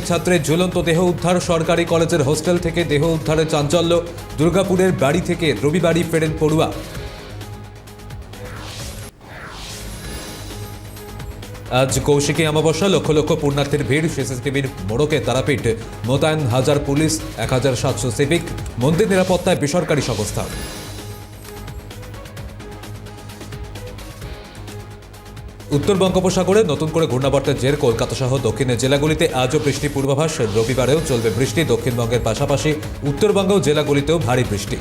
ছাত্রের ঝুলন্ত দেহ উদ্ধার সরকারি কলেজের হোস্টেল থেকে দেহ উদ্ধারের চাঞ্চল্য। দুর্গাপুরের বাড়ি থেকে রবিবারই ফেরেন পড়ুয়া। আজ কৌশিকী অমাবস্যা, লক্ষ লক্ষ পূর্ণার্থীর ভিড়। সিসিটিভির মোড়কে তারাপীঠ। মোতায়েন হাজার পুলিশ, এক হাজার সাতশো সিভিক। মন্দির নিরাপত্তায় বেসরকারি সংস্থা। উত্তর বঙ্গোপসাগরে নতুন করে ঘূর্ণাবর্তের জের কলকাতা সহ দক্ষিণের জেলাগুলিতে আজও বৃষ্টি পূর্বাভাস। রবিবারেও চলবে বৃষ্টি, দক্ষিণবঙ্গের পাশাপাশি উত্তরবঙ্গ জেলাগুলিতেও ভারী বৃষ্টি।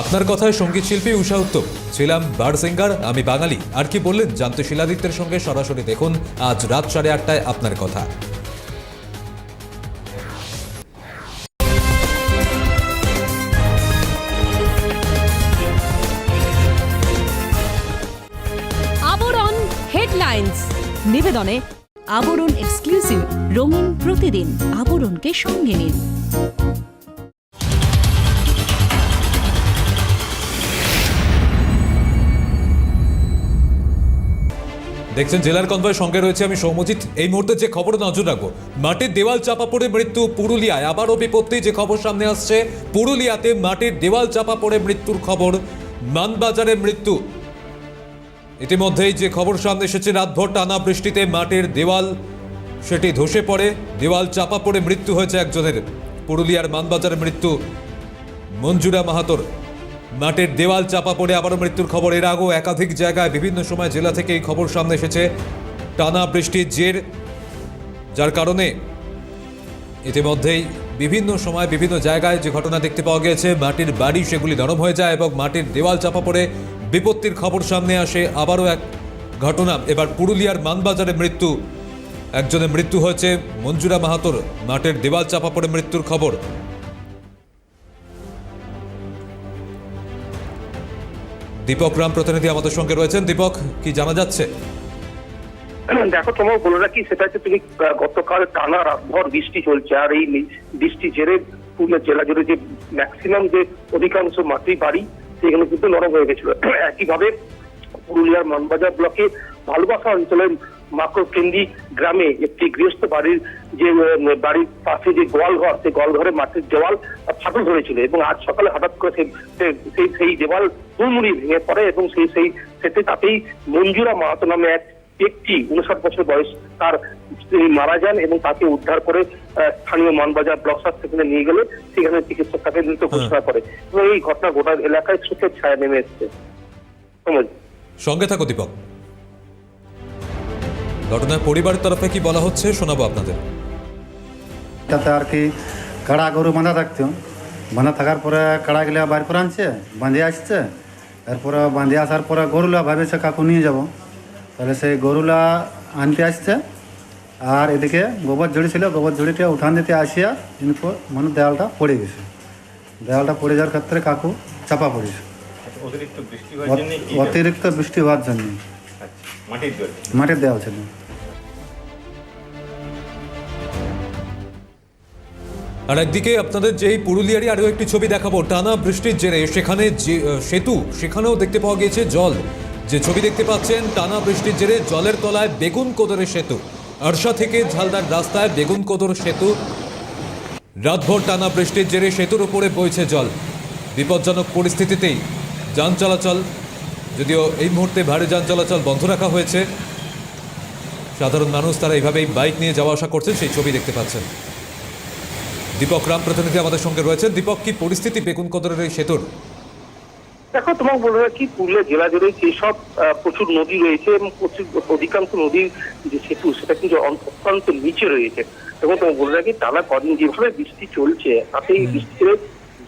আপনার কথায় সংগীত শিল্পী উষা উত্তম। ছিলাম বার সিঙ্গার, আমি বাঙালি। আর কি বললেন জানতে শিলাদিত্যের সঙ্গে সরাসরি দেখুন আজ রাত সাড়ে আটটায় আপনার কথা। নিবেদনে আবরণ এক্সক্লুসিভ রঙিন প্রতিদিন আবরণকে সঙ্গে নিন। দেখছেন জেলার কনভয় সঙ্গে রয়েছে আমি সৌমজিৎ এই মুহূর্তে যে খবর নজর রাখব, মাটির দেওয়াল চাপা পড়ে মৃত্যু পুরুলিয়ায়। আবারও বিপত্তি, যে খবর সামনে আসছে, পুরুলিয়াতে মাটির দেওয়াল চাপা পড়ে মৃত্যুর খবর। মানবাজারে মৃত্যু ইতিমধ্যেই যে খবর সামনে এসেছে, রাতভর টানা বৃষ্টিতে মাটির দেওয়াল, সেটি ধসে পড়ে। দেওয়াল চাপা পড়ে মৃত্যু হয়েছে একজনের। পুরুলিয়ার মানবাজারে মৃত্যু মঞ্জুরা মাহাতোর। মাটির দেওয়াল চাপা পড়ে আবারও মৃত্যুর খবর। এর আগেও একাধিক জায়গায় বিভিন্ন সময় জেলা থেকে এই খবর সামনে এসেছে। টানা বৃষ্টির জের, যার কারণে ইতিমধ্যেই বিভিন্ন সময় বিভিন্ন জায়গায় যে ঘটনা দেখতে পাওয়া গিয়েছে, মাটির বাড়ি সেগুলি নরম হয়ে যায় এবং মাটির দেওয়াল চাপা পড়ে। বিপত্তির খবর সামনে আসে, আবারও এক ঘটনা। এবার পুরুলিয়ার মানবাজারে মৃত্যু। একজনের মৃত্যু হয়েছে মঞ্জুরা মাহাতোর। মাঠের দেওয়াল চাপা পড়ে মৃত্যুর খবর। দীপক রাম প্রতিনিধি আমাদের সঙ্গে রয়েছেন। দীপক, কি জানা যাচ্ছে? দেখো, তোমার বলে রাখি, সেটা হচ্ছে তুমি গতকাল টানা রাতভর বৃষ্টি চলছে, আর এই বৃষ্টি জেরে পুরুলিয়া জেলা জুড়ে যে ম্যাক্সিমাম যে অধিকাংশ মাটি বাড়ি সেগুলো কিন্তু নরম হয়ে গেছিল। একইভাবে পুরুলিয়ার মানবাজার ব্লকে ভালোবাসা অঞ্চলের মাকড়কেন্দি গ্রামে একটি গৃহস্থ বাড়ির যে বাড়ির পাশে যে গোয়াল ঘর সেই গোয়াল ঘরে মাটির দেওয়াল ফাটল ধরেছিল এবং আজ সকালে হঠাৎ করে সেই- সেই- সেই সেই দেওয়াল হুড়মুড়ি ভেঙে পড়ে এবং সেই সেই সেতে তাতেই মঞ্জুরা মাহাতো নামে এক ব্যক্তি উনষাট বছর বয়স তার তিনি মারা যান এবং তাকে উদ্ধার করে স্থানীয় মানবাজার ব্লক হাসপাতালে নিয়ে গেলে সেখানে চিকিৎসক তাকে মৃত ঘোষণা করে। এবং এই ঘটনা গোটা এলাকায় সুখের ছায়া নেমে এসছে। সঙ্গে থাকো দীপক। ঘটনায় পরিবারের তরফে কি বলা হচ্ছে শোনাবো আপনাদের। তাতে আর কি কাড়া গরু বাঁধা থাকতো। বাঁধা থাকার পরে কাড়া কাড়াগুলা বার করে আনছে বাঁধে আসছে। এরপরে বাঁধে আসার পরে গরুলা ভাবেছে কাকু নিয়ে যাব। তাহলে সেই গরুলা আনতে আসছে। আর এদিকে গোবর ঝুড়ি ছিল গোবর ঝুড়িটা উঠান দিতে আসিয়া এরপর মানে দেওয়ালটা পড়ে গেছে। দেওয়ালটা পড়ে যাওয়ার ক্ষেত্রে কাকু চাপা পড়েছে। অতিরিক্ত বৃষ্টি হওয়ার জন্য কি অতিরিক্ত বৃষ্টি হওয়ার জন্য। আচ্ছা, মাটির দেওয়াল। ছিল। আর একদিকে আপনাদের যে এই পুরুলিয়ারই আরও একটি ছবি দেখাবো টানা বৃষ্টির জেরে সেখানে যে সেতু সেখানেও দেখতে পাওয়া গিয়েছে জল। যে ছবি দেখতে পাচ্ছেন, টানা বৃষ্টির জেরে জলের তলায় বেগুন কোদরের সেতু। আরশা থেকে ঝালদার রাস্তায় বেগুন কোদর সেতু। রাতভর টানা বৃষ্টির জেরে সেতুর উপরে বইছে জল। বিপজ্জনক পরিস্থিতিতেই যান চলাচল। যদিও এই মুহূর্তে ভারী যান চলাচল বন্ধ রাখা হয়েছে। সাধারণ মানুষ তারা এইভাবেই বাইক নিয়ে যাওয়া আসা করছেন, সেই ছবি দেখতে পাচ্ছেন। দীপক রাম প্রতিনিধি আমাদের সঙ্গে রয়েছেন। দীপক, কি পরিস্থিতি বেগুন কদরের এই সেতুর? দেখো তোমার বলে রাখি পুরুলিয়া জেলা জুড়ে যেসব প্রচুর নদী রয়েছে এবং প্রচুর অধিকাংশ নদীর যে সেতু সেটা কিন্তু অত্যন্ত নিচে রয়েছে। এবং তোমার বলে রাখি টানা কদিন যেভাবে বৃষ্টি চলছে তাতে এই বৃষ্টিতে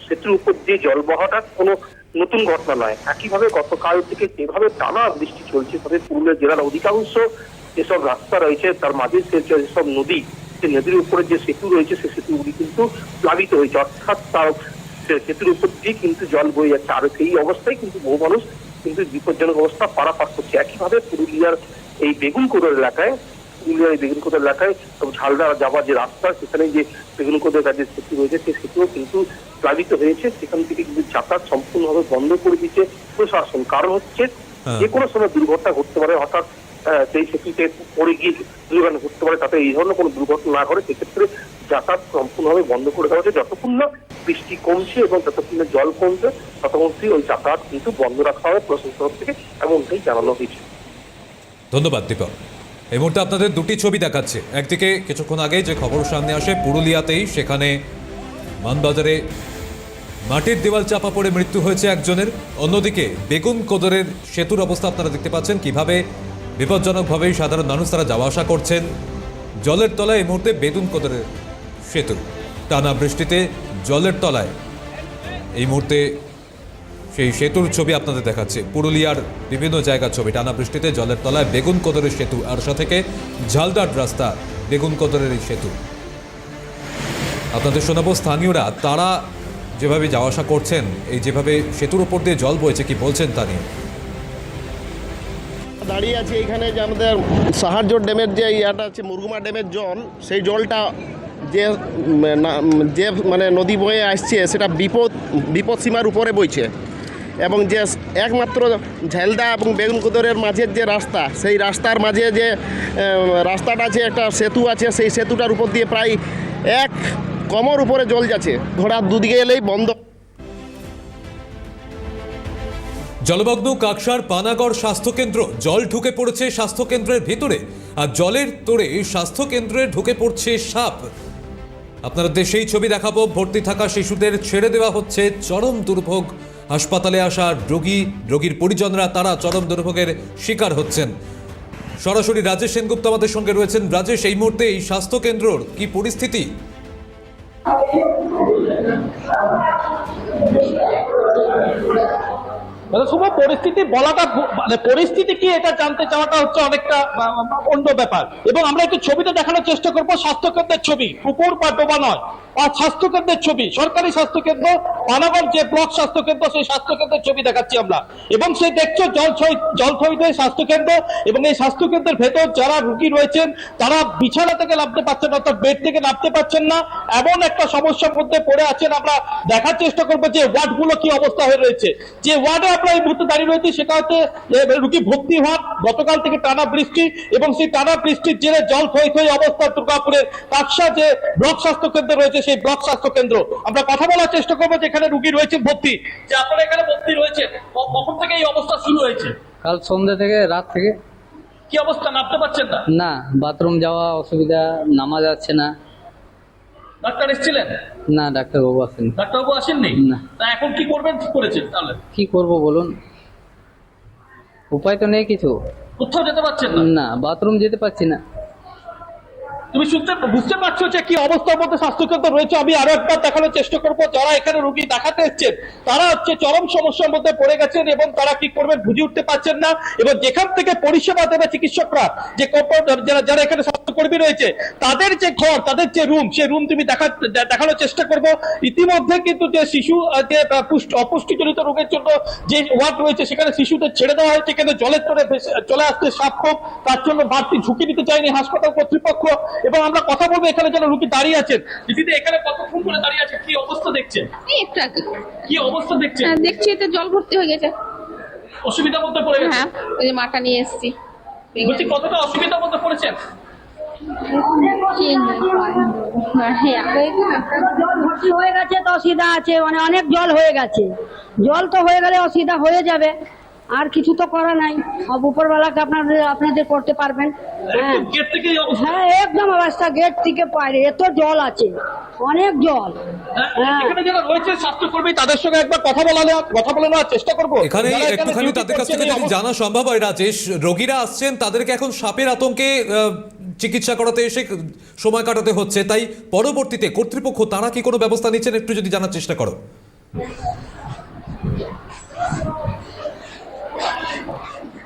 সেতুর উপর দিয়ে জল বহাটা কোনো নতুন ঘটনা নয়। একইভাবে গতকাল থেকে যেভাবে টানা বৃষ্টি চলছে তাতে পুরুলিয়া জেলার অধিকাংশ যেসব রাস্তা রয়েছে তার মাঝে যেসব নদী সেই নদীর উপরে যে সেতু রয়েছে সেই সেতুগুলি কিন্তু প্লাবিত হয়েছে। অর্থাৎ তার সে সেতুর উপর দিয়ে কিন্তু জল বয়ে যাচ্ছে। আর সেই অবস্থায় কিন্তু বহু মানুষ কিন্তু বিপজ্জনক অবস্থা পারাপার করছে। একইভাবে পুরুলিয়ার এই বেগুনকোদর এলাকায় পুরুলিয়ার এই বেগুনকোদর এলাকায় ঝালদা যাওয়ার যে রাস্তা সেখানে যে বেগুনকোদর কাজের সেতু রয়েছে সেই সেতুও কিন্তু প্লাবিত হয়েছে। সেখান থেকে কিন্তু যাতায়াত সম্পূর্ণভাবে বন্ধ করে দিচ্ছে প্রশাসন। কারণ হচ্ছে হ্যাঁ। যে কোনো সময় দুর্ঘটনা ঘটতে পারে হঠাৎ আহ, সেই সেতুতে পড়ে গিয়ে দুর্ঘটনা ঘটতে পারে তাতে এই ধরনের কোনো দুর্ঘটনা না ঘটে। সেক্ষেত্রে যাতায়াত সম্পূর্ণভাবে বন্ধ করে দেওয়া হয়েছে। যতক্ষণ না বৃষ্টি কমছে এবং যতক্ষণ না জল কমছে, ততক্ষণ ওই যাতায়াত কিন্তু বন্ধ রাখা হবে প্রশাসন থেকে এমনটাই জানানো হয়েছে। ধন্যবাদ, দীপক। এই মুহূর্তে আপনাদের দুটি ছবি দেখাচ্ছে। একদিকে কিছুক্ষণ আগে যে খবর সামনে আসে, পুরুলিয়াতেই সেখানে মানবাজারে মাটির দেওয়াল চাপা পড়ে মৃত্যু হয়েছে একজনের। অন্যদিকে বেগুন কোদরের সেতুর অবস্থা আপনারা দেখতে পাচ্ছেন। কীভাবে বিপজ্জনকভাবে সাধারণ মানুষ তারা যাওয়া আসা করছেন। জলের তলায় এই মুহূর্তে বেগুন কোদরের সেতু। টানা বৃষ্টিতে জলের তলায়। এই মুহূর্তে সেই সেতুর ছবি আপনাদের দেখাচ্ছে। পুরুলিয়ার বিভিন্ন জায়গার ছবি। টানা বৃষ্টিতে জলের তলায় বেগুন কদরের সেতু। আরশা থেকে ঝালদার রাস্তা, বেগুন কদরের এই সেতু। আপনাদের শোনাবো স্থানীয়রা, তারা যেভাবে যাওয়া আসা করছেন, এই যেভাবে সেতুর উপর দিয়ে জল বইছে, কি বলছেন তা নিয়ে? দাঁড়িয়ে আছি এখানে যে আমাদের সাহায্য ড্যামের যে ইয়াটা আছে, মুরগুমা ড্যামের জল, সেই জলটা যে যে মানে নদী বয়ে আসছে, সেটা বিপদ বিপদ সীমার উপরে বইছে। এবং যে, একমাত্র ঝালদা এবং বেগুনকুদরের মাঝের যে রাস্তা, সেই রাস্তার মাঝে যে রাস্তাটা আছে একটা সেতু আছে, সেই সেতুটার উপর দিয়ে প্রায় এক কমর উপরে জল যাচ্ছে। ঘোড়ার দুদিকে এলেই বন্ধ। জলমগ্ন কাকসার পানাগড় স্বাস্থ্যকেন্দ্র, জল ঢুকে পড়েছে স্বাস্থ্যকেন্দ্রের ভেতরে। আর জলের তোড়ে স্বাস্থ্যকেন্দ্রে ঢুকে পড়ছে সাপ। আপনাদের দেশেই ছবি দেখাবো। ভর্তি থাকা শিশুদের ছেড়ে দেওয়া হচ্ছে চরম দুর্ভোগ। হাসপাতালে আসা রোগী, রোগীর পরিজনরা, তারা চরম দুর্ভোগের শিকার হচ্ছেন। সরাসরি রাজেশ সেনগুপ্ত আমাদের সঙ্গে রয়েছেন। রাজেশ, এই মুহূর্তে এই স্বাস্থ্যকেন্দ্রর কি পরিস্থিতি? মানে শুভ পরিস্থিতি বলাটা মানে পরিস্থিতি কি এটা জানতে চাওয়াটা হচ্ছে অনেকটা অন্য ব্যাপার। এবং আমরা একটু ছবিটা দেখানোর চেষ্টা করব, স্বাস্থ্যকেন্দ্রের ছবি। পুকুর বা ডোবা নয়, আর স্বাস্থ্যকেন্দ্রের ছবি, সরকারি স্বাস্থ্যকেন্দ্র পানাগড় যে ব্লক স্বাস্থ্যকেন্দ্র, সেই স্বাস্থ্যকেন্দ্রের ছবি দেখাচ্ছি আমরা। এবং সেই দেখছ জল ছয় জল ছয়িতে স্বাস্থ্যকেন্দ্র, এবং এই স্বাস্থ্যকেন্দ্রের ভেতর যারা রুগী রয়েছেন, তারা বিছানা থেকে নামতে পারছেন না অর্থাৎ বেড থেকে নামতে পারছেন না। এমন একটা সমস্যার মধ্যে পড়ে আছেন আমরা। দেখার চেষ্টা করব যে ওয়ার্ডগুলো কি অবস্থা হয়ে রয়েছে। যে ওয়ার্ডে আমরা এই মুহূর্তে দাঁড়িয়ে রয়েছি, সেটা হচ্ছে রুগী ভর্তি হওয়ার গতকাল থেকে টানা বৃষ্টি, এবং সেই টানা বৃষ্টির জেরে জল ক্ষয় ক্ষয় অবস্থা দুর্গাপুরের কাকসা যে ব্লক স্বাস্থ্য কেন্দ্র রয়েছে, সেই ব্লক স্বাস্থ্য কেন্দ্র আমরা কথা বলার চেষ্টা করব যে এখানে রুগী রয়েছে ভর্তি। যে আপনারা এখানে ভর্তি রয়েছে কখন থেকে এই অবস্থা শুরু হয়েছে? কাল সন্ধ্যা থেকে রাত থেকে। কি অবস্থা নামতে পারছেন না? না বাথরুম যাওয়া অসুবিধা নামা যাচ্ছে না। ডাক্তার এসেছিলেন? না ডাক্তারবাবু আসেন ডাক্তারবাবু আসেননি? না। তা এখন কি করবেন কি করেছেন তাহলে? কি করব বলুন? উপায় তো নেই কিছু। কোথাও যেতে পারছেন না? না বাথরুম যেতে পারছি না। তুমি শুনতে, বুঝতে পারছ যে কি অবস্থার মধ্যে স্বাস্থ্যকেন্দ্র রয়েছে? আমি আরও একবার দেখানোর চেষ্টা করব, যারা এখানে রোগী দেখাতে এসছেন, তারা হচ্ছে চরম সমস্যার মধ্যে পড়ে গেছেন এবং তারা কি করবেন বুঝে উঠতে পারছেন না। এবং যেখান থেকে পরিষেবা দেবে চিকিৎসকরা, যে যারা যারা এখানে স্বাস্থ্যকর্মী রয়েছে, তাদের যে ঘর, তাদের যে রুম সেই রুম তুমি দেখা, দেখানোর চেষ্টা করব। ইতিমধ্যে কিন্তু যে শিশু যে অপুষ্টিজনিত রোগের জন্য যে ওয়ার্ড রয়েছে, সেখানে শিশুদের ছেড়ে দেওয়া হয়েছে, কিন্তু জলের তরে চলে আসতে সাক্ষম, তার জন্য বাড়তি ঝুঁকি নিতে চায়নি হাসপাতাল কর্তৃপক্ষ। এবং আমরা কথা বলব এখানে যারা রুগী দাঁড়িয়ে আছেন। দিদি এখানে কতক্ষণ করে দাঁড়িয়ে আছে? কি অবস্থা দেখছেন? এই একটু আগে। কি অবস্থা দেখছেন? হ্যাঁ, দেখছি তো জল ভর্তি হয়ে গেছে। অসুবিধা মধ্যে পড়ে গেছে? হ্যাঁ ওই যে মাটা নিয়ে এসেছি। বলছি কতটা অসুবিধা মধ্যে পড়েছেন? জল ভর্তি হয়ে গেছে তো অসুবিধা আছে মানে অনেক জল হয়ে গেছে। জল তো হয়ে গেলে অসুবিধা হয়ে যাবে। আর কিছু তো করা নাই। সব উপরবেলাকে আপনাদের আপনাদের করতে পারবেন। হ্যাঁ। হ্যাঁ একদম অবস্থা। গেট থেকে পারে এত জল আছে। অনেক জল। হ্যাঁ, হ্যাঁ। এখানে যারা রয়েছে স্বাস্থ্যকর্মী তাদের সঙ্গে একবার কথা বলা কথা বলে নেওয়ার চেষ্টা করব। এখানে একটুখানি তাদের কাছ থেকে যদি জানা সম্ভব হয় রাজেশ রোগীরা আসছেন তাদেরকে এখন সাপের আতঙ্কে আহ, চিকিৎসা করাতে এসে সময় কাটাতে হচ্ছে। তাই পরবর্তীতে কর্তৃপক্ষ তারা কি কোনো ব্যবস্থা নিচ্ছেন একটু যদি জানার চেষ্টা করো।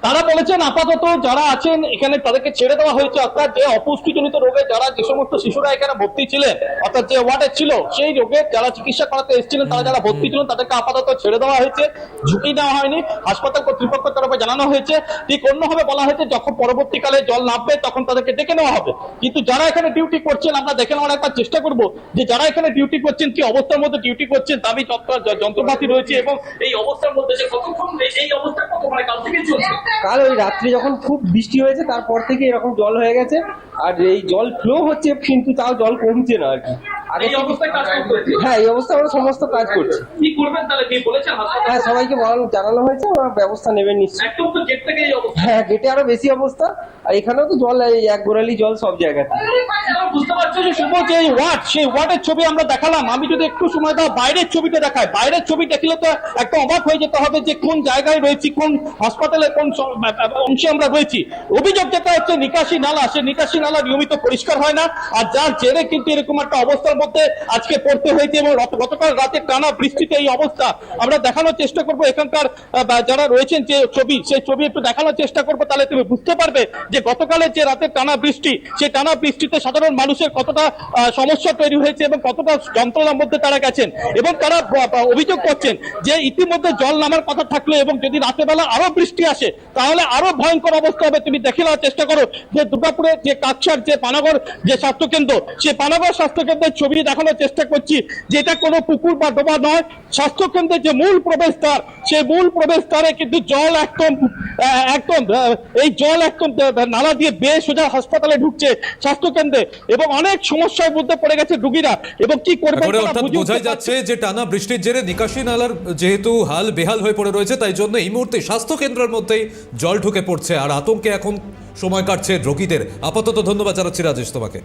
তারা বলেছেন আপাতত যারা আছেন, এখানে তাদেরকে ছেড়ে দেওয়া হয়েছে। অর্থাৎ যে অপুষ্টিজনিত রোগে যারা যে সমস্ত শিশুরা এখানে ভর্তি ছিলেন, অর্থাৎ যে ওয়ার্ডে ছিল, সেই রোগে যারা চিকিৎসা করাতে এসেছিলেন, তারা যারা ভর্তি ছিলেন, তাদেরকে আপাতত ছেড়ে দেওয়া হয়েছে। ঝুঁকি নেওয়া হয়নি। হাসপাতাল কর্তৃপক্ষের তরফে জানানো হয়েছে। ঠিক অন্যভাবে বলা হয়েছে, যখন পরবর্তীকালে জল নামবে, তখন তাদেরকে ডেকে নেওয়া হবে। কিন্তু যারা এখানে ডিউটি করছেন, আমরা দেখে নেওয়ার একবার চেষ্টা করব যে যারা এখানে ডিউটি করছেন, কি অবস্থার মধ্যে ডিউটি করছেন, দাবি যন্ত্রপাতি রয়েছে এবং এই অবস্থার মধ্যে যে কতক্ষণ এই- অবস্থা কত মানে কাল থেকে চলছে। কাল ওই রাত্রি যখন খুব বৃষ্টি হয়েছে তারপর থেকে এরকম জল হয়ে গেছে। আর এই জল ফ্লো হচ্ছে কিন্তু তাও জল কমছে না আর কি। আগে অবস্থায় হ্যাঁ এই অবস্থা আমরা সমস্ত কাজ করছি। কি করবেন তাহলে? কি বলেছেন হ্যাঁ সবাইকে বলানো জানানো হয়েছে ওরা ব্যবস্থা নেবেন নিশ্চয়ই। একদম তো গেট থেকে এই অবস্থা। হ্যাঁ গেটে আরও বেশি অবস্থা। আর এখানেও তো জল এই এক গোড়ালি জল সব জায়গাতে। বুঝতে পারছ যে শুভ যে সেই ওয়ার্ডের ছবি আমরা দেখালাম। আমি যদি একটু সময় দাও বাইরের ছবিটা দেখাই। বাইরের ছবি দেখলে তো একটা অবাক হয়ে যেতে হবে যে কোন জায়গায় রয়েছি কোন হাসপাতালে কোন অংশে আমরা রয়েছি অভিযোগ যেটা হচ্ছে, নিকাশি নালা, সে নিকাশি নালা নিয়মিত পরিষ্কার হয় না, আর যার জেরে কিন্তু এরকম একটা অবস্থার মধ্যে আজকে পড়তে হয়েছে এবং গতকাল রাতে টানা বৃষ্টিতে এই অবস্থা। আমরা দেখানোর চেষ্টা করব এখানকার যারা রয়েছেন যে ছবি, সেই ছবি একটু দেখানোর চেষ্টা করব, তাহলে তুমি বুঝতে পারবে যে গতকালের যে রাতের টানা বৃষ্টি, সেই টানা বৃষ্টিতে সাধারণ মানুষের কতটা সমস্যা তৈরি হয়েছে এবং কতটা যন্ত্রণার মধ্যে তারা গেছেন। এবং তারা অভিযোগ করছেন যে ইতিমধ্যে জল নামার কথা থাকলে এবং যদি রাতের বেলা আরও বৃষ্টি আসে তাহলে আরও ভয়ঙ্কর অবস্থা হবে। তুমি দেখে নেওয়ার চেষ্টা করো যে দুর্গাপুরে যে কাকসার যে পানাগড় যে স্বাস্থ্যকেন্দ্র সেই পানাগড় স্বাস্থ্যকেন্দ্রের ছবি দেখানোর চেষ্টা করছি যে এটা কোনো পুকুর বা ডোবা নয়। স্বাস্থ্যকেন্দ্রের যে মূল প্রবেশদ্বার সেই মূল প্রবেশদ্বারে কিন্তু জল একদম একদম এই জল একদম নালা দিয়ে বেয়ে সোজা হাসপাতালে ঢুকছে স্বাস্থ্যকেন্দ্রে। এবং অনেক সমস্যার মধ্যে পড়ে গেছে রুগীরা। এবং কি করবে বোঝাই যাচ্ছে যে টানা বৃষ্টির জেরে নিকাশি নালার যেহেতু হাল বেহাল হয়ে পড়ে রয়েছে তাই জন্য এই মুহূর্তে স্বাস্থ্য কেন্দ্রের মধ্যেই জল ঢুকে পড়ছে আর আতঙ্কে এখন সময় কাটছে রোগীদের। আপাতত ধন্যবাদ জানাচ্ছি রাজেশ তোমাকে।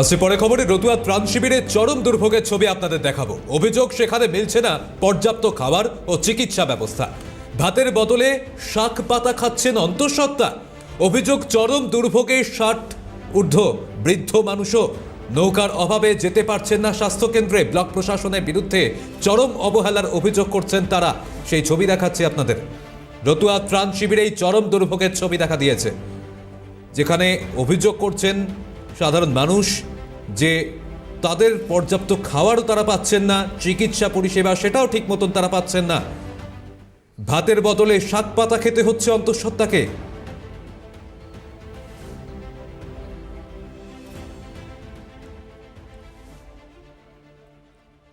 আসছে পরে খবরে রতুয়া ত্রাণ চরম দুর্ভোগের ছবি আপনাদের দেখাবো। অভিযোগ সেখানে মিলছে না, পর্যাপ্ত খাবার ও চিকিৎসা ব্যবস্থা। ভাতের বদলে শাক পাতা খাচ্ছেন অন্তঃসত্ত্বা। অভিযোগ চরম দুর্ভোগে ষাট ঊর্ধ্ব বৃদ্ধ মানুষও নৌকার অভাবে যেতে পারছেন না স্বাস্থ্যকেন্দ্রে। ব্লক প্রশাসনের বিরুদ্ধে চরম অবহেলার অভিযোগ করছেন তারা। সেই ছবি দেখাচ্ছি আপনাদের। রতুয়া ত্রাণ শিবিরেই চরম দুর্ভোগের ছবি দেখা দিয়েছে। যেখানে অভিযোগ করছেন সাধারণ মানুষ যে তাদের পর্যাপ্ত খাওয়ারও তারা পাচ্ছেন না, চিকিৎসা পরিষেবা সেটাও ঠিক মতন তারা পাচ্ছেন না। ভাতের বদলে শাক পাতা খেতে হচ্ছে অন্তঃসত্ত্বাকে।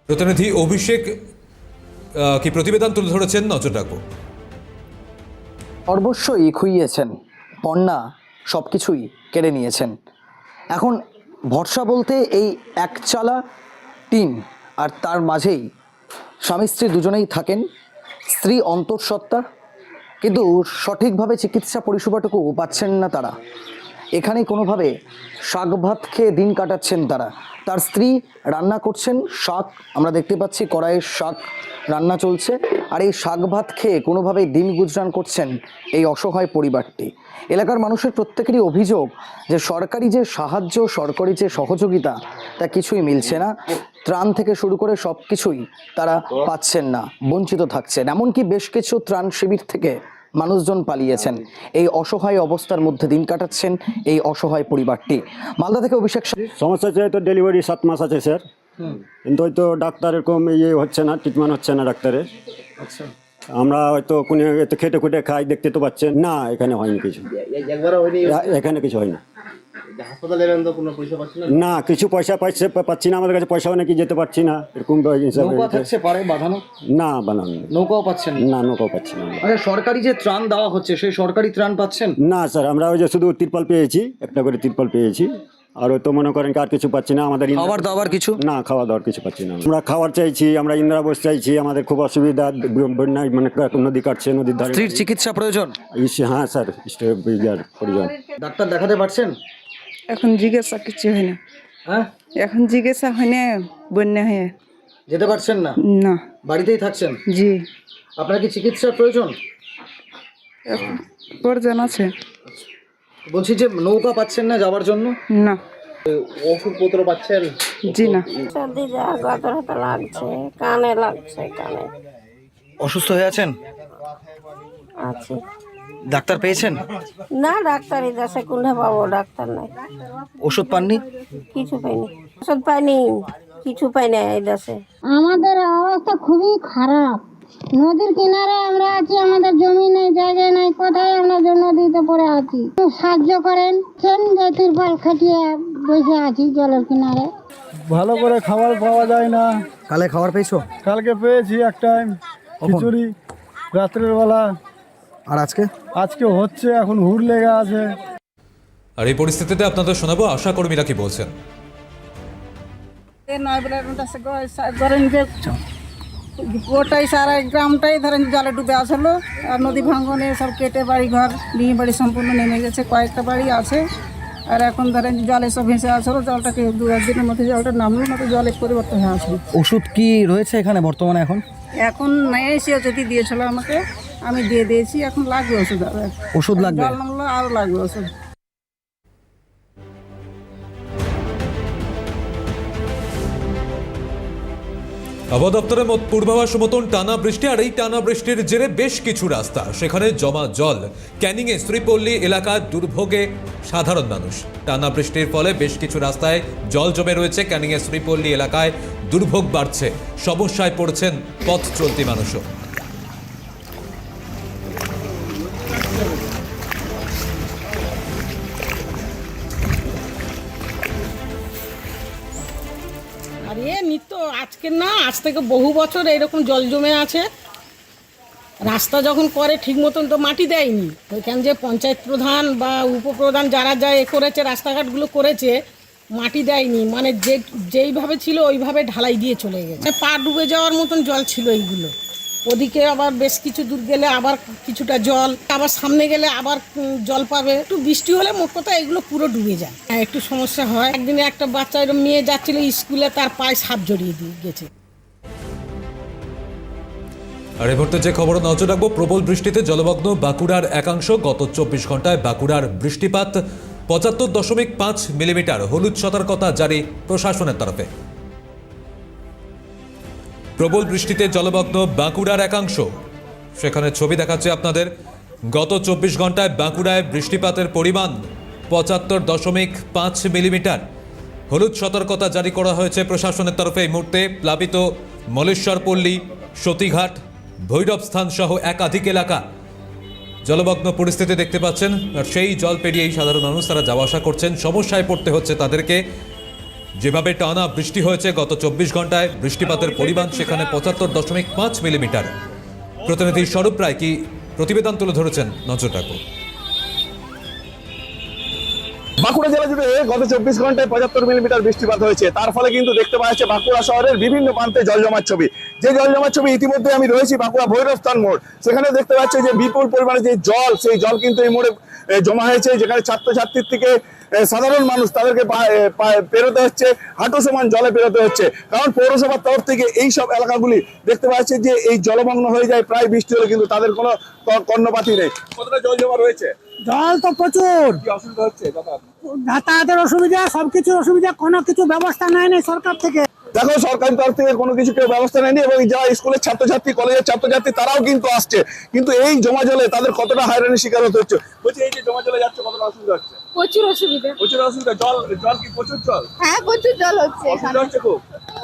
প্রতিনিধি অভিষেক কি প্রতিবেদন তুলে ধরেছেন? নজর রাখব। সর্বস্বই খুইয়েছেন। বন্যা সব কিছুই কেড়ে নিয়েছেন। এখন ভরসা বলতে এই একচালা টিন আর তার মাঝেই স্বামী স্ত্রী দুজনেই থাকেন। স্ত্রী অন্তঃসত্ত্বা, কিন্তু সঠিকভাবে চিকিৎসা পরিষেবাটুকু পাচ্ছেন না তারা। এখানে কোনোভাবে শাক ভাত খেয়ে দিন কাটাচ্ছেন তারা। তার স্ত্রী রান্না করছেন শাক। আমরা দেখতে পাচ্ছি কড়াইয়ের শাক রান্না চলছে। আর এই শাক ভাত খেয়ে কোনোভাবেই দিন গুজরান করছেন এই অসহায় পরিবারটি। এলাকার মানুষের প্রত্যেকেরই অভিযোগ যে সরকারি যে সাহায্য, সরকারি যে সহযোগিতা, তা কিছুই মিলছে না। ত্রাণ থেকে শুরু করে সব কিছুই তারা পাচ্ছেন না, বঞ্চিত থাকছেন। এমনকি বেশ কিছু ত্রাণ শিবির থেকে মানুষজন পালিয়েছেন। এই অসহায় অবস্থার মধ্যে দিন কাটাচ্ছেন এই অসহায় পরিবারটি। মালদা থেকে অভিষেক সমস্যা হচ্ছে তো ডেলিভারি সাত মাস আছে স্যার কিন্তু হয়তো ডাক্তার এরকম ইয়ে হচ্ছে না ট্রিটমেন্ট হচ্ছে না ডাক্তারের। আমরা হয়তো কোনো খেটে খুটে খাই দেখতে তো পাচ্ছেন। না এখানে হয়নি কিছু। একবারও হয়নি? এ- এখানে কিছু হয়নি। হাসপাতালে তো কোনো পয়সা পাচ্ছেন না? না কিছু পয়সা পাইছে পাচ্ছি না আমাদের কাছে পয়সাও নাকি যেতে পারছি না এরকম নৌকা থাকছে পারে বাঁধানো? না বানানো নৌকাও পাচ্ছেন না। না নৌকাও পাচ্ছি না। আচ্ছা সরকারি যে ত্রাণ দেওয়া হচ্ছে সেই সরকারি ত্রাণ পাচ্ছেন? না স্যার আমরা ওই যে শুধু তিরপাল পেয়েছি একটা করে তিরপাল পেয়েছি। আর ওই তো মনে করেন আর কিছু পাচ্ছি না আমাদের খাবার দাবার কিছু? না খাওয়া দাওয়ার কিছু পাচ্ছি না আমরা। খাবার চাইছি আমরা ইন্দিরাবাস চাইছি আমাদের খুব অসুবিধা বন্যায় মানে নদী কাটছে নদীর ধারে চিকিৎসা প্রয়োজন? হ্যাঁ স্যার পরিজন ডাক্তার দেখাতে পারছেন? এখন জিজ্ঞাসা কিছু হয় না। হ্যাঁ? এখন জিজ্ঞাসা হয় না বন্যা হয়ে। যেতে পারছেন না? না। বাড়িতেই থাকছেন? জি। আপনার কি চিকিৎসার প্রয়োজন? এখন প্রয়োজন আছে। বলছি যে নৌকা পাচ্ছেন না যাওয়ার জন্য? না। ওষুধপত্র পাচ্ছেন? জি না। সর্দি যা গত লাগছে কানে লাগছে কানে। অসুস্থ হয়ে আছেন? আছে। ডাক্তার পেয়েছেন? না ডাক্তারি দেশে কোনে পাবো? ডাক্তার নাই। ওষুধ পাননি? কিছু পাইনি। ওষুধ পাইনি কিছু পাই না এই দেশে। আমাদের অবস্থা খুবই খারাপ। নদীর কিনারে আমরা আছি আমাদের জমি নেই জায়গা নেই কোথায় আমরা যে নদীতে পড়ে আছি? সাহায্য করেন সেন যে তিরপাল খাটিয়ে বসে আছি জলের কিনারে। ভালো করে খাবার পাওয়া যায় না। কালে খাবার পেয়েছ? কালকে পেয়েছি এক টাইম খিচুড়ি রাত্রের বেলা। আর আজকে? আজকে হচ্ছে এখন হুড় লেগে আছে আর এই পরিস্থিতিতে আপনাদের শোনাবো আশা কর্মীরা কি বলছেন? গোটাই সারা গ্রামটাই ধরেন জলে ডুবে আসলো আর নদী ভাঙনে সব কেটে বাড়ি ঘর নিয়ে বাড়ি সম্পূর্ণ নেমে গেছে কয়েকটা বাড়ি আছে। আর এখন ধরেন জলে সব ভেসে আসলো জলটাকে দু একদিনের মধ্যে জলটা নামলো না তো জলে পরিবর্তন হয়ে আসলো। ওষুধ কি রয়েছে এখানে বর্তমানে এখন? এখন নেই সে যদি দিয়েছিল আমাকে। আমি দিয়ে দিয়েছি এখন লাগবে ওষুধ ওষুধ লাগবে? জল নামলো আরও লাগবে ওষুধ। আবহাওয়া দপ্তরের পূর্বাভাস মতন টানা বৃষ্টি আর এই টানা বৃষ্টির জেরে বেশ কিছু রাস্তা সেখানে জমা জল। ক্যানিং এ শ্রীপল্লী এলাকার দুর্ভোগে সাধারণ মানুষ। টানা বৃষ্টির ফলে বেশ কিছু রাস্তায় জল জমে রয়েছে। ক্যানিং এ শ্রীপল্লী এলাকায় দুর্ভোগ বাড়ছে। সমস্যায় পড়ছেন পথ চলতি মানুষও। আজকে না, আজ থেকে বহু বছর এরকম জল জমে আছে। রাস্তা যখন করে ঠিক মতন তো মাটি দেয়নি। ওইখান যে পঞ্চায়েত প্রধান বা উপপ্রধান যারা যা এ করেছে, রাস্তাঘাটগুলো করেছে, মাটি দেয়নি। মানে যে, যেইভাবে ছিল, ওইভাবে ঢালাই দিয়ে চলে গেছে। পা ডুবে যাওয়ার মতন জল ছিল এইগুলো। ওদিকে আবার বেশ কিছু দূর গেলে আবার কিছুটা জল, আবার সামনে গেলে আবার জল পাবে। একটু বৃষ্টি হলে মোট কথা এগুলো পুরো ডুবে যায়। হ্যাঁ একটু সমস্যা হয়। একদিনে একটা বাচ্চা এরকম মেয়ে যাচ্ছিল স্কুলে, তার পায়ে সাপ জড়িয়ে দিয়ে গেছে। আর এই মুহূর্তে যে খবর নজর রাখব, প্রবল বৃষ্টিতে জলমগ্ন বাঁকুড়ার একাংশ। গত চব্বিশ ঘন্টায় বাঁকুড়ার বৃষ্টিপাত পঁচাত্তর দশমিক পাঁচ মিলিমিটার। হলুদ সতর্কতা জারি প্রশাসনের তরফে। প্রবল বৃষ্টিতে জলমগ্ন বাঁকুড়ার একাংশ। সেখানে ছবি দেখাচ্ছে আপনাদের, গত চব্বিশ ঘন্টায় বাঁকুড়ায় বৃষ্টিপাতের পরিমাণ পঁচাত্তর দশমিক পাঁচ মিলিমিটার। হলুদ সতর্কতা জারি করা হয়েছে প্রশাসনের তরফে এই মুহূর্তে, প্লাবিত মলেশ্বরপল্লী, সতীঘাট ভৈরবস্থান সহ একাধিক এলাকা। জলমগ্ন পরিস্থিতি দেখতে পাচ্ছেন, আর সেই জল পেরিয়েই সাধারণ মানুষ তারা যাওয়া আসা করছেন। সমস্যায় পড়তে হচ্ছে তাদেরকে। যেভাবে টানা বৃষ্টি হয়েছে, গত চব্বিশ ঘন্টায় বৃষ্টিপাতের পরিমাণ সেখানে পঁচাত্তর দশমিক পাঁচ মিলিমিটার। প্রতিনিধি স্বরূপ রায় কি প্রতিবেদন তুলে ধরেছেন নজর রাখব বাঁকুড়া জেলা জুড়ে গত চব্বিশ ঘন্টায় পঁচাত্তর মিলিমিটার বৃষ্টিপাত হয়েছে। তার ফলে কিন্তু দেখতে পাওয়া যাচ্ছে বাঁকুড়া শহরের বিভিন্ন প্রান্তে জল জমার ছবি। যে জল জমার ছবি ইতিমধ্যে আমি রয়েছি বাঁকুড়া ভৈরবস্থান মোড়। সেখানে দেখতে পাচ্ছি যে বিপুল পরিমাণে যে জল, সেই জল কিন্তু এই মোড়ে জমা হয়েছে, যেখানে ছাত্রছাত্রীর থেকে সাধারণ মানুষ তাদেরকে পেরোতে হচ্ছে হাঁটু সমান জলে পেরোতে হচ্ছে। কারণ পৌরসভার তরফ থেকে এই সব এলাকাগুলি দেখতে পাওয়া যাচ্ছে যে এই জলমগ্ন হয়ে যায় প্রায় বৃষ্টি হলে কিন্তু তাদের কোনো কর্ণপাতি নেই। কতটা জল জমা রয়েছে? জল তো প্রচুর। অসুবিধা হচ্ছে? যাতায়াতের অসুবিধা সব কিছুর অসুবিধা কোনো কিছু ব্যবস্থা নেয়নি সরকার থেকে। দেখো সরকারি তরফ থেকে কোনো কিছু কেউ ব্যবস্থা নেয়নি এবং যারা স্কুলের ছাত্রছাত্রী কলেজের ছাত্রছাত্রী তারাও কিন্তু আসছে। কিন্তু এই জমা জলে তাদের কতটা হয়রানির শিকার হতে হচ্ছে? বলছি এই যে জমা জলে যাচ্ছে কতটা অসুবিধা হচ্ছে? প্রচুর অসুবিধা। প্রচুর অসুবিধা। জল জল কি প্রচুর জল? হ্যাঁ প্রচুর জল হচ্ছে অসুবিধা হচ্ছে খুব?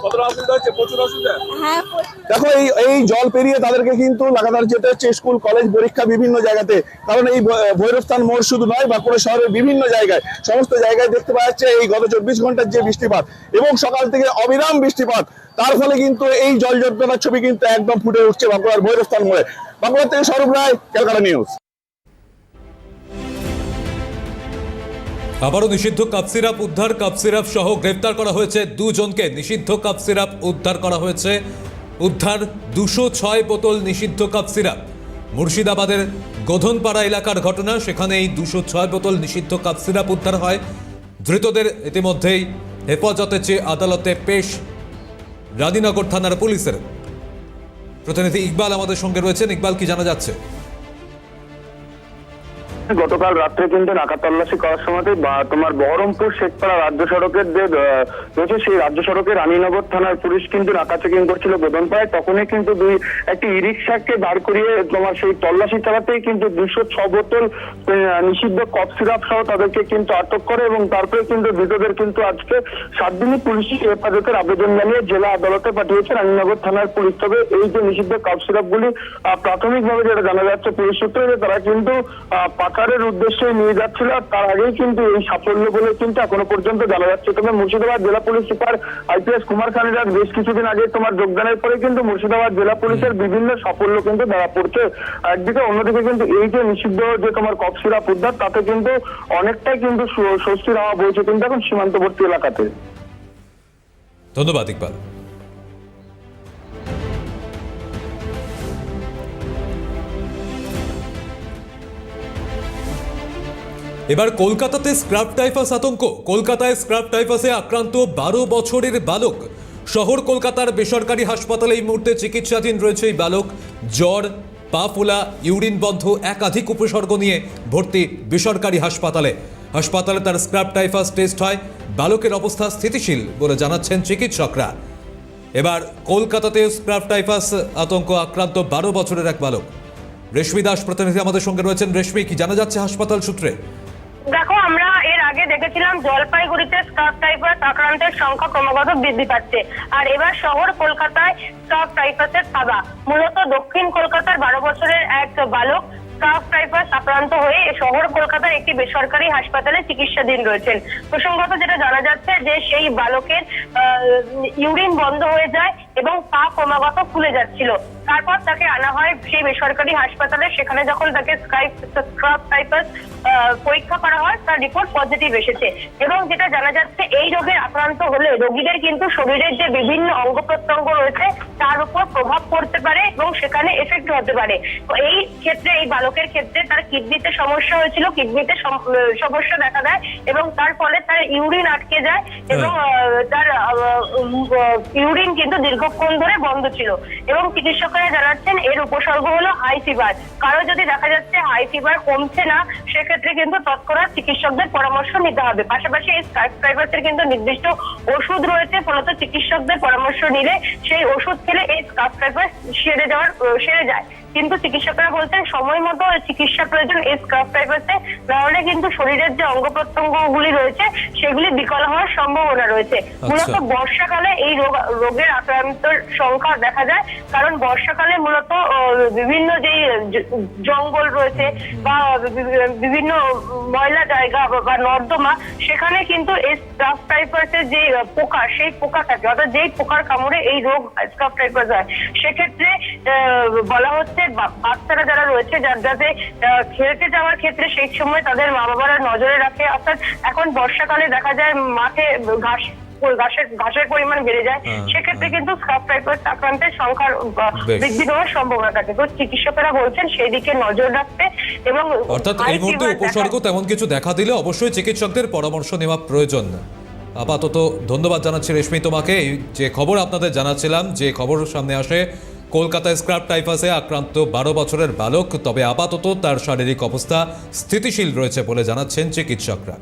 কতটা অসুবিধা হচ্ছে? প্রচুর অসুবিধা? হ্যাঁ দেখো এই এই জল পেরিয়ে তাদেরকে কিন্তু লাগাতার যেতে হচ্ছে স্কুল কলেজ পরীক্ষা বিভিন্ন জায়গাতে। কারণ এই ভৈরবস্থান মোড় শুধু নয় বাঁকুড়া শহরের বিভিন্ন জায়গায়। সমস্ত জায়গায় দেখতে পাওয়া যাচ্ছে এই গত চব্বিশ ঘণ্টার যে বৃষ্টিপাত এবং সকাল থেকে অবিরাম বৃষ্টিপাত। তার ফলে কিন্তু এই জল যন্ত্রণার ছবি কিন্তু একদম ফুটে উঠছে বাঁকুড়ার ভৈরবস্থান মোড়ে। বাঁকুড়া থেকে স্বরূপ রায় ক্যালকাটা নিউজ। আবারও নিষিদ্ধ কাপ সিরাপ উদ্ধার, কাপ সিরাপ সহ গ্রেপ্তার করা হয়েছে দুজনকে। নিষিদ্ধ কাপ সিরাপ উদ্ধার করা হয়েছে। উদ্ধার দুশো ছয় বোতল নিষিদ্ধ কাপ সিরাপ। মুর্শিদাবাদের গোধনপাড়া এলাকার ঘটনা সেখানে এই দুশো ছয় বোতল নিষিদ্ধ কাপ সিরাপ উদ্ধার হয়। ধৃতদের ইতিমধ্যেই হেফাজতে চেয়ে আদালতে পেশ। রানীনগর থানার পুলিশের প্রতিনিধি ইকবাল আমাদের সঙ্গে রয়েছেন। ইকবাল, কি জানা যাচ্ছে? গতকাল রাত্রে কিন্তু নাকা তল্লাশি করার সময় তোমার বহরমপুর শেখপাড়া রাজ্য সড়কের যে রয়েছে সেই রাজ্য সড়কে রানীনগর থানার পুলিশ কিন্তু নাকা চেকিং করছিল বেদনপাড়ায় তখনই কিন্তু দুই একটি ই রিক্সাকে দাঁড় করিয়ে তোমার সেই তল্লাশি চালাতেই কিন্তু দুশো ছ বোতল নিষিদ্ধ কফ সিরাপ সহ তাদেরকে কিন্তু আটক করে এবং তারপরে কিন্তু ধৃতদের কিন্তু আজকে সাত দিনই পুলিশি হেফাজতের আবেদন জানিয়ে জেলা আদালতে পাঠিয়েছে রানীনগর থানার পুলিশ। তবে এই যে নিষিদ্ধ কাপ সিরাপগুলি আহ, প্রাথমিকভাবে যেটা জানা যাচ্ছে পুলিশ সূত্রে যে তারা কিন্তু আহ, ঢাকারের উদ্দেশ্যে নিয়ে যাচ্ছিল তার আগেই কিন্তু এই সাফল্য বলে কিন্তু এখনও পর্যন্ত জানা যাচ্ছে। তবে মুর্শিদাবাদ জেলা police super IPS Kumar Khaniraj বেশ কিছুদিন আগে তোমার যোগদানের পরে কিন্তু মুর্শিদাবাদ জেলা পুলিশের বিভিন্ন সাফল্য কিন্তু ধরা পড়ছে। একদিকে অন্যদিকে কিন্তু এই যে নিষিদ্ধ যে তোমার কফ সিরাপ তাতে কিন্তু অনেকটাই কিন্তু স্বস্তির হাওয়া বইছে কিন্তু এখন সীমান্তবর্তী এলাকাতে। ধন্যবাদ ইকবাল। এবার কলকাতাতে স্ক্রাব টাইফাস আতঙ্ক। কলকাতায় স্ক্রাব টাইফাসে আক্রান্ত বারো বছরের বালক। শহর কলকাতার বেসরকারি হাসপাতালে এই মুহূর্তে চিকিৎসাধীন রয়েছে এই বালক। জ্বর, পা ফোলা, ইউরিন বন্ধ, একাধিক উপসর্গ নিয়ে ভর্তি বেসরকারি হাসপাতালে। হাসপাতালে তার স্ক্রাব টাইফাস টেস্ট হয়। বালকের অবস্থা স্থিতিশীল বলে জানাচ্ছেন চিকিৎসকরা। এবার কলকাতাতে স্ক্রাব টাইফাস আতঙ্ক আক্রান্ত বারো বছরের এক বালক। রেশমি দাস প্রতিনিধি আমাদের সঙ্গে রয়েছেন। রেশমি, কি জানা যাচ্ছে হাসপাতাল সূত্রে? আগে দেখেছিলাম জলপাইগুড়িতে স্কার্ফ টাইফাস আক্রান্তের সংখ্যা ক্রমাগত বৃদ্ধি পাচ্ছে। আর এবার শহর কলকাতায় স্কার্ফ টাইফাসের থাবা মূলত দক্ষিণ কলকাতার বারো বছরের এক বালক স্কার্ফ টাইফাস আক্রান্ত হয়ে শহর কলকাতার একটি বেসরকারি হাসপাতালে চিকিৎসাধীন রয়েছেন। প্রসঙ্গত যেটা জানা যাচ্ছে যে সেই বালকের ইউরিন বন্ধ হয়ে যায় এবং পা ক্রমাগত ফুলে যাচ্ছিল। তারপর তাকে আনা হয় সেই বেসরকারি হাসপাতালে। সেখানে যখন তাকে স্ক্রাব টাইফাস পরীক্ষা করা হয়, তার রিপোর্ট পজিটিভ এসেছে। এবং যেটা জানা যাচ্ছে, এই রোগের আক্রান্ত হলে রোগীদের কিন্তু শরীরের যে বিভিন্ন অঙ্গ প্রত্যঙ্গ রয়েছে, তার উপর প্রভাব পড়তে পারে এবং সেখানে এফেক্ট হতে পারে। এই ক্ষেত্রে এই বালকের ক্ষেত্রে তার কিডনিতে সমস্যা হয়েছিল কিডনিতে সমস্যা দেখা দেয় এবং তার ফলে তার ইউরিন আটকে যায় এবং তার ইউরিন কিন্তু দীর্ঘক্ষণ ধরে বন্ধ ছিল এবং চিকিৎসকেরা জানাচ্ছেন এর উপসর্গ হলো হাই ফিভার কারও যদি দেখা যাচ্ছে হাই ফিভার কমছে না সেক্ষেত্রে কিন্তু তৎক্ষণাৎ চিকিৎসকদের পরামর্শ নিতে হবে। পাশাপাশি এই স্কাইফাইভার্সের কিন্তু নির্দিষ্ট ওষুধ রয়েছে ফলত চিকিৎসকদের পরামর্শ নিলে সেই ওষুধ খেলে এই স্কাইফাইভার্স সেরে যাওয়ার আহ, সেরে যায়। কিন্তু চিকিৎসকরা বলছেন সময় মতো চিকিৎসা প্রয়োজন এই স্কার্ফ টাইফাসে নাহলে কিন্তু শরীরের যে অঙ্গ প্রত্যঙ্গগুলি রয়েছে সেগুলি বিকল হওয়ার সম্ভাবনা রয়েছে। মূলত বর্ষাকালে এই রোগ রোগের আক্রান্তের সংখ্যা দেখা যায়। কারণ বর্ষাকালে মূলত বিভিন্ন যে জঙ্গল রয়েছে বা বিভিন্ন ময়লা জায়গা বা- নর্দমা সেখানে কিন্তু এই স্কার্ফ টাইফাসের যে পোকা সেই পোকা থাকে। অর্থাৎ যেই পোকার কামড়ে এই রোগ স্কার্ফ টাইফাস হয়। সেক্ষেত্রে আহ, বলা হচ্ছে বা- বাচ্চারা যারা রয়েছে যার যাতে খেলতে যাওয়ার ক্ষেত্রে সেই সময় তাদের মা বাবারা নজরে রাখে। অর্থাৎ এখন বর্ষাকালে দেখা যায় মাঠে ঘাস ঘাসের ঘাসের পরিমাণ বেড়ে যায়। হ্যাঁ, সেক্ষেত্রে কিন্তু স্কার্ফ টাইফাস আক্রান্তের সংখ্যার বৃদ্ধি পাওয়ার সম্ভাবনা থাকে। তো চিকিৎসকেরা বলছেন সেই দিকে নজর রাখতে এবং অর্থাৎ এই মুহূর্তে উপসর্গ তেমন কিছু দেখা দিলে অবশ্যই চিকিৎসকদের পরামর্শ নেওয়া প্রয়োজন। আপাতত ধন্যবাদ জানাচ্ছি রেশমি তোমাকে। যে খবর আপনাদের জানাচ্ছিলাম যে খবর সামনে আসে কলকাতায় স্ক্রাব টাইফাসে আক্রান্ত বারো বছরের বালক, তবে আপাতত তার শারীরিক অবস্থা স্থিতিশীল রয়েছে বলে জানাচ্ছেন চিকিৎসকরা।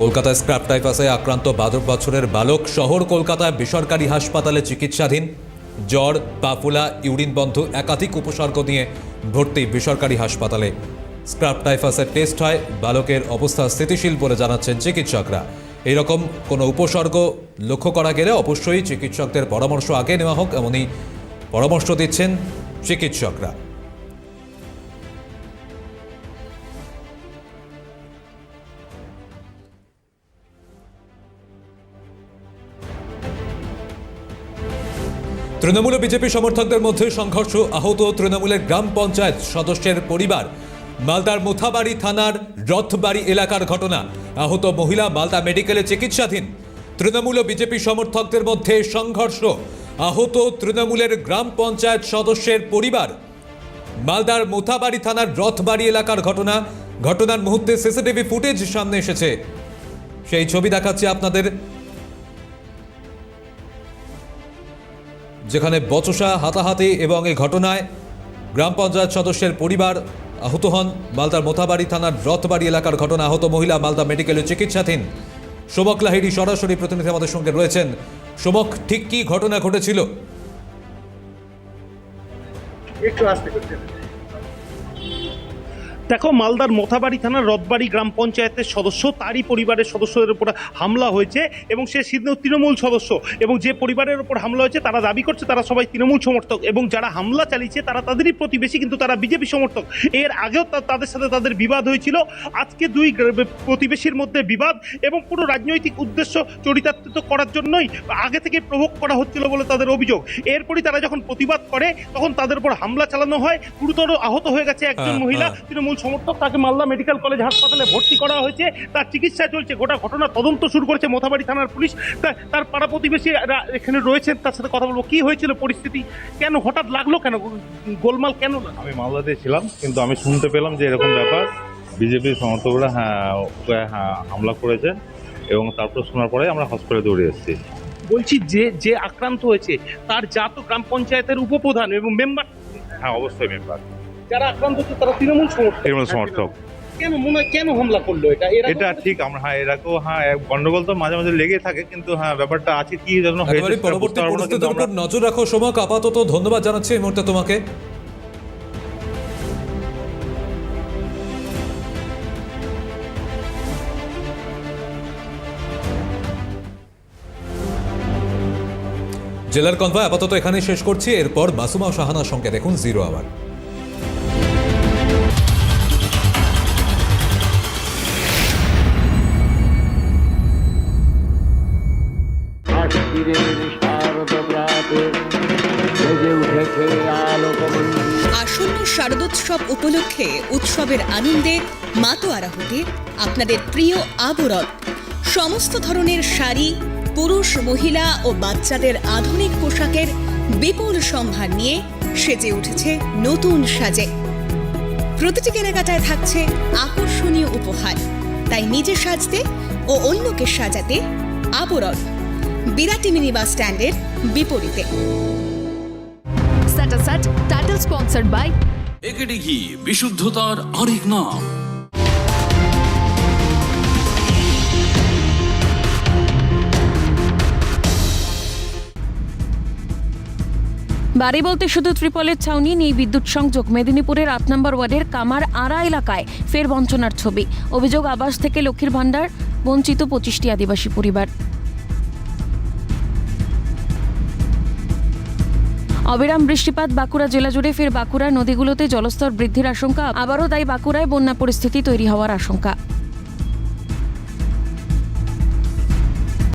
কলকাতায় স্ক্র্যাপ টাইফাসে আক্রান্ত বারো বছরের বালক শহর কলকাতায় বেসরকারি হাসপাতালে চিকিৎসাধীন। জ্বর পাফুলা ইউরিন বন্ধ একাধিক উপসর্গ নিয়ে ভর্তি বেসরকারি হাসপাতালে। স্ক্র্যাপ টাইফাসের টেস্ট হয়, বালকের অবস্থা স্থিতিশীল বলে জানাচ্ছেন চিকিৎসকরা। এইরকম কোনো উপসর্গ লক্ষ্য করা গেলে অবশ্যই চিকিৎসকদের পরামর্শ আগে নেওয়া হোক, এমনই পরামর্শ দিচ্ছেন চিকিৎসকরা। তৃণমূল বিজেপি সমর্থকদের মধ্যে সংঘর্ষ আহত তৃণমূলের গ্রাম পঞ্চায়েত সদস্যের পরিবার। মালদার মোথাবাড়ি থানার রথবাড়ি এলাকার ঘটনা। আহত মহিলা মালদা মেডিকেলে চিকিৎসাধীন। তৃণমূল ও বিজেপি সমর্থকদের মধ্যে সংঘর্ষ। আহত তৃণমূলের গ্রাম পঞ্চায়েত সদস্যের পরিবার। মালদার মোথাবাড়ি থানার রথবাড়ি এলাকার ঘটনা। ঘটনার মুহূর্তে সিসিটিভি ফুটেজ সামনে এসেছে। সেই ছবি দেখাচ্ছি আপনাদের। যেখানে বচসা, হাতাহাতি এবং এই ঘটনায় গ্রাম পঞ্চায়েত সদস্যের পরিবার আহত হন মালদার মোথাবাড়ি থানার রথবাড়ি এলাকার ঘটনা আহত মহিলা মালদা মেডিকেলে চিকিৎসাধীন। শোভক লাহিড়ি সরাসরি প্রতিনিধি আমাদের সঙ্গে রয়েছেন। শোভক, ঠিক কি ঘটনা ঘটেছিল? দেখো মালদার মোথাবাড়ি থানার রথবাড়ি গ্রাম পঞ্চায়েতের সদস্য তারই পরিবারের সদস্যদের উপর হামলা হয়েছে এবং সে সিদ্ধ- তৃণমূল সদস্য। এবং যে পরিবারের উপর হামলা হয়েছে তারা দাবি করছে তারা সবাই তৃণমূল সমর্থক এবং যারা হামলা চালিয়েছে তারা তাদেরই প্রতিবেশী কিন্তু তারা বিজেপি সমর্থক। এর আগেও তাদের সাথে তাদের বিবাদ হয়েছিল। আজকে দুই প্রতিবেশীর মধ্যে বিবাদ এবং পুরো রাজনৈতিক উদ্দেশ্য চরিতার্থিত করার জন্যই আগে থেকে প্রভোগ করা হচ্ছিল বলে তাদের অভিযোগ। এরপরই তারা যখন প্রতিবাদ করে তখন তাদের উপর হামলা চালানো হয়। গুরুতর আহত হয়ে গেছে একজন হ্যাঁ, মহিলা হ্যাঁ। তৃণমূল সমর্থক তাকে মালদা মেডিকেল কলেজ হাসপাতালে ভর্তি করা হয়েছে। তার চিকিৎসা চলছে। গোটা ঘটনা তদন্ত শুরু করেছে মোথাবাড়ি থানার পুলিশ। তার পাড়া প্রতিবেশী এখানে রয়েছেন তার সাথে কথা বলব। কি হয়েছিল পরিস্থিতি? কেন হঠাৎ লাগল কেন? গোলমাল কেন? আমি মালদাতে ছিলাম কিন্তু আমি শুনতে পেলাম যে এরকম ব্যাপার। বিজেপির সমর্থকরা হ্যাঁ ওকে হ্যাঁ হামলা করেছে এবং তারপর শোনার পরে আমরা হসপিটালে দৌড়ে এসেছি। বলছি যে যে আক্রান্ত হয়েছে তার জাত গ্রাম পঞ্চায়েতের উপপ্রধান এবং মেম্বার? হ্যাঁ অবশ্যই মেম্বার। যারা আক্রান্ত হচ্ছে তারা তৃণমূল সমর্থক। তৃণমূল সমর্থক। কেন মনে কেন হামলা করল এটা? এটা ঠিক আমরা হ্যাঁ এরকম হ্যাঁ গন্ডগোল তো মাঝে মাঝে লেগে থাকে কিন্তু হ্যাঁ ব্যাপারটা আছে কি জন্য হয়েছে পরবর্তী পরিস্থিতির উপর নজর রাখো সোমক আপাতত ধন্যবাদ জানাচ্ছি এই মুহূর্তে তোমাকে। জেলার কনভয় আপাতত এখানেই শেষ করছি এরপর মাসুমা ও শাহানার সঙ্গে দেখুন জিরো আওয়ার শারদোৎসব উপলক্ষে উৎসবের আনন্দে মাতোয়ারা হতে আপনাদের প্রিয় আবরণ। সমস্ত ধরনের শাড়ি, পুরুষ, মহিলা ও বাচ্চাদের আধুনিক পোশাকের বিপুল সম্ভার নিয়ে সেজে উঠেছে নতুন সাজে। প্রতিটি কেনাকাটায় থাকছে আকর্ষণীয় উপহার। তাই নিজে সাজতে ও অন্যকে সাজাতে আবরণ। বিরাটি মিনি বাস স্ট্যান্ডের বিপরীতে। টাইটেল স্পন্সার্ড বাই ঘি, বিশুদ্ধতার আরেক নাম। বাড়ি বলতে শুধু ত্রিপলের ছাউনি নেই বিদ্যুৎ সংযোগ। মেদিনীপুরের আট নম্বর ওয়ার্ডের কামার আড়া এলাকায় ফের বঞ্চনার ছবি। অভিযোগ আবাস থেকে লক্ষ্মীর ভাণ্ডার, বঞ্চিত পঁচিশটি আদিবাসী পরিবার। অবিরাম বৃষ্টিপাত বাঁকুড়া জেলা জুড়ে ফের বাঁকুড়ার নদীগুলোতে জলস্তর বৃদ্ধির আশঙ্কা। আবারও তাই বাঁকুড়ায় বন্যা পরিস্থিতি তৈরি হওয়ার আশঙ্কা।